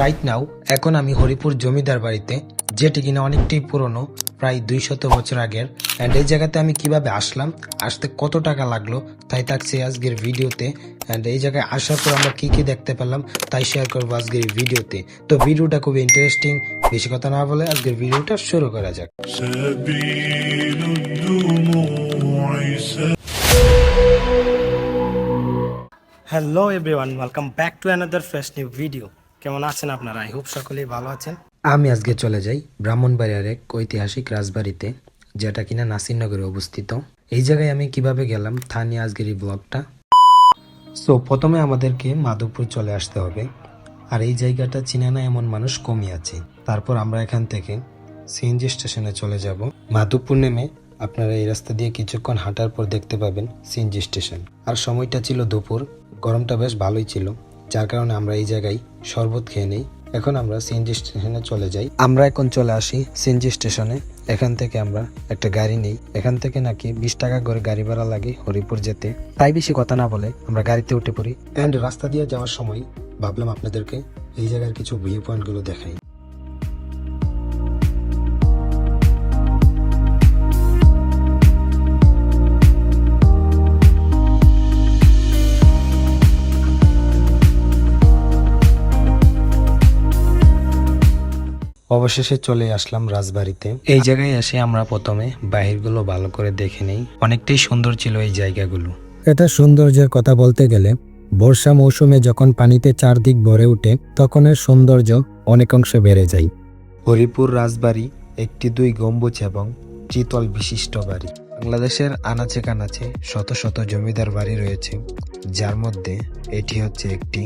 Right now এখন আমি হরিপুর জমিদার বাড়িতে, যেটি কিনা অনেকটাই পুরনো, প্রায় দুইশত বছর আগের। অ্যান্ড এই জায়গাতে আমি কীভাবে আসলাম, আসতে কত টাকা লাগল, তাই থাকছে আজকের ভিডিওতে। অ্যান্ড এই জায়গায় আসার পর আমরা কী কী দেখতে পেলাম, তাই শেয়ার করব আজকের ভিডিওতে। তো ভিডিওটা খুবই ইন্টারেস্টিং বেশি কথা না বলে আজকের ভিডিওটা শুরু করা যাক। Hello everyone welcome back to another fresh new video কেমন আছেন আপনারা? আই হোপ সকলেই ভালো আছেন। আমি আজকে চলে যাই ব্রাহ্মণবাড়িয়ার এক ঐতিহাসিক রাজবাড়িতে, যেটা কিনা নাসিরনগরে অবস্থিত। এই জায়গায় আমি কীভাবে গেলাম তা নিয়ে আজকের এই ব্লগটা। সো প্রথমে আমাদেরকে মাধবপুর চলে আসতে হবে। আর এই জায়গাটা চিনে না এমন মানুষ কমই আছে। তারপর আমরা এখান থেকে সিএনজি স্টেশনে চলে যাব। মাধবপুর নেমে আপনারা এই রাস্তা দিয়ে কিছুক্ষণ হাঁটার পর দেখতে পাবেন সিএনজি স্টেশন। আর সময়টা ছিল দুপুর। গরমটা বেশ ভালোই ছিল। যার কারণে আমরা এই জায়গায় শরবত খেয়ে নেই। এখন আমরা সিএনজি স্টেশনে চলে যাই। আমরা এখন চলে আসি সিএনজি স্টেশনে। এখান থেকে আমরা একটা গাড়ি নেই। এখান থেকে নাকি বিশ টাকা করে গাড়ি ভাড়া লাগে হরিপুর যেতে। তাই বেশি কথা না বলে আমরা গাড়িতে উঠে পড়ি। অ্যান্ড রাস্তা দিয়ে যাওয়ার সময় ভাবলাম আপনাদেরকে এই জায়গার কিছু ভিউ পয়েন্টগুলো দেখাই। অবশেষে চলে আসলাম রাজবাড়িতে। এই জায়গায় এসে আমরা প্রথমে বাহিরগুলো ভালো করে দেখে নেই। অনেকটাই সুন্দর ছিল এই জায়গাগুলো। এটা সৌন্দর্যের কথা বলতে গেলে বর্ষা মৌসুমে যখন পানিতে চারদিক ভরে ওঠে তখন এর সৌন্দর্য অনেকাংশে বেড়ে যায়। হরিপুর রাজবাড়ি একটি দুই গম্বুজ এবং চিতল বিশিষ্ট বাড়ি। বাংলাদেশের আনাচে কানাচে শত শত জমিদার বাড়ি রয়েছে। যার মধ্যে এটি হচ্ছে একটি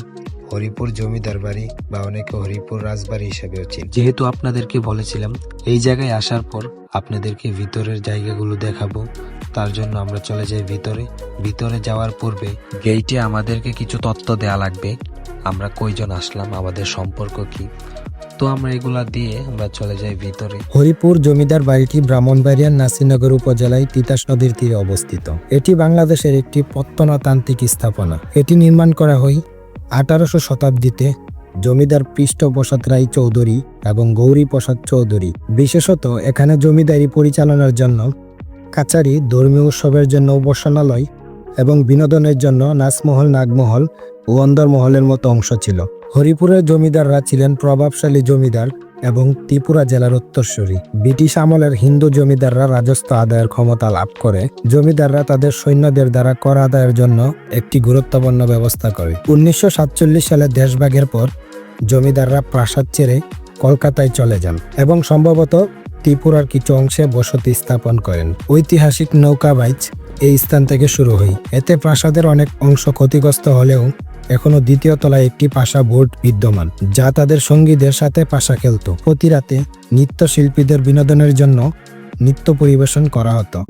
হরিপুর জমিদার বাড়ি বা অনেকে হরিপুর রাজবাড়ি হিসেবেও চিন। যেহেতু আপনাদেরকে বলেছিলাম এই জায়গায় আসার পর আপনাদেরকে ভিতরের জায়গাগুলো দেখাবো। তার জন্য আমরা চলে যাই ভিতরে। ভিতরে যাওয়ার পূর্বে গেইটে আমাদেরকে কিছু তথ্য দেয়া লাগবে। আমরা কয়জন আসলাম আমাদের সম্পর্ক কি? তো আমরা এগুলা দিয়ে আমরা চলে যাই ভিতরে। হরিপুর জমিদার বাড়িটি ব্রাহ্মণবাড়িয়ার নাসিরনগর উপজেলায় তিতাস নদীর তীরে অবস্থিত। এটি বাংলাদেশের একটি প্রত্নতান্ত্রিক স্থাপনা। এটি নির্মাণ করা হয় আঠারোশো শতাব্দীতে জমিদার পৃষ্ঠপ্রসাদ রায় চৌধুরী এবং গৌরী প্রসাদ চৌধুরী, বিশেষত এখানে জমিদারি পরিচালনার জন্য কাছারি ধর্মীয় উৎসবের জন্য উপাসনালয় এবং বিনোদনের জন্য নাচমহল, নাগমহল ও অন্দরমহলের মতো অংশ ছিল। হরিপুরের জমিদাররা ছিলেন প্রভাবশালী জমিদার এবং ত্রিপুরা জেলার উত্তরসূরি। ব্রিটিশ আমলের হিন্দু জমিদাররা রাজস্ব আদায়ের ক্ষমতা লাভ করে। জমিদাররা তাদের সৈন্যদের দ্বারা কর আদায়ের জন্য একটি গুরুত্বপূর্ণ ব্যবস্থা করে। উনিশশো সালে দেশভাগের পর জমিদাররা প্রাসাদ ছেড়ে কলকাতায় চলে যান এবং সম্ভবত ত্রিপুরার কিছু অংশে বসতি স্থাপন করেন। ঐতিহাসিক নৌকা বাইচ এই স্থান থেকে শুরু হয়। এতে প্রাসাদের অনেক অংশ ক্ষতিগ্রস্ত হলেও এখনও দ্বিতীয় তলায় একটি পাশা বোর্ড বিদ্যমান, যা তাদের সঙ্গীদের সাথে পাশা খেলত। প্রতি রাতে নৃত্যশিল্পীদের বিনোদনের জন্য নৃত্য পরিবেশন করা হতো।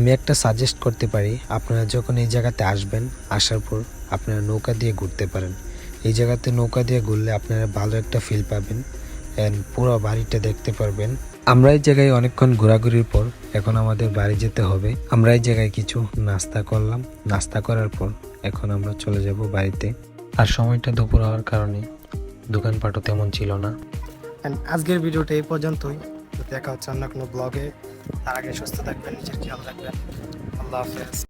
আমি একটা সাজেস্ট করতে পারি। আপনারা যখন এই জায়গাতে আসবেন, আসার পর আপনারা নৌকা দিয়ে ঘুরতে পারেন। এই জায়গাতে নৌকা দিয়ে ঘুরলে আপনারা ভালো একটা ফিল পাবেন অ্যান্ড পুরো বাড়িটা দেখতে পারবেন। আমরা এই জায়গায় অনেকক্ষণ ঘোরাঘুরির পর এখন আমাদের বাড়ি যেতে হবে। আমরা এই জায়গায় কিছু নাস্তা করলাম। নাস্তা করার পর এখন আমরা চলে যাব বাড়িতে। আর সময়টা দুপুর হওয়ার কারণে দোকানপাটও তেমন ছিল না। আজকের ভিডিওটা এই পর্যন্তই। দেখা হচ্ছে অন্য কোনো ব্লগে তার আগে সুস্থ থাকবেন নিজের খেয়াল রাখবেন। আল্লাহ হাফেজ।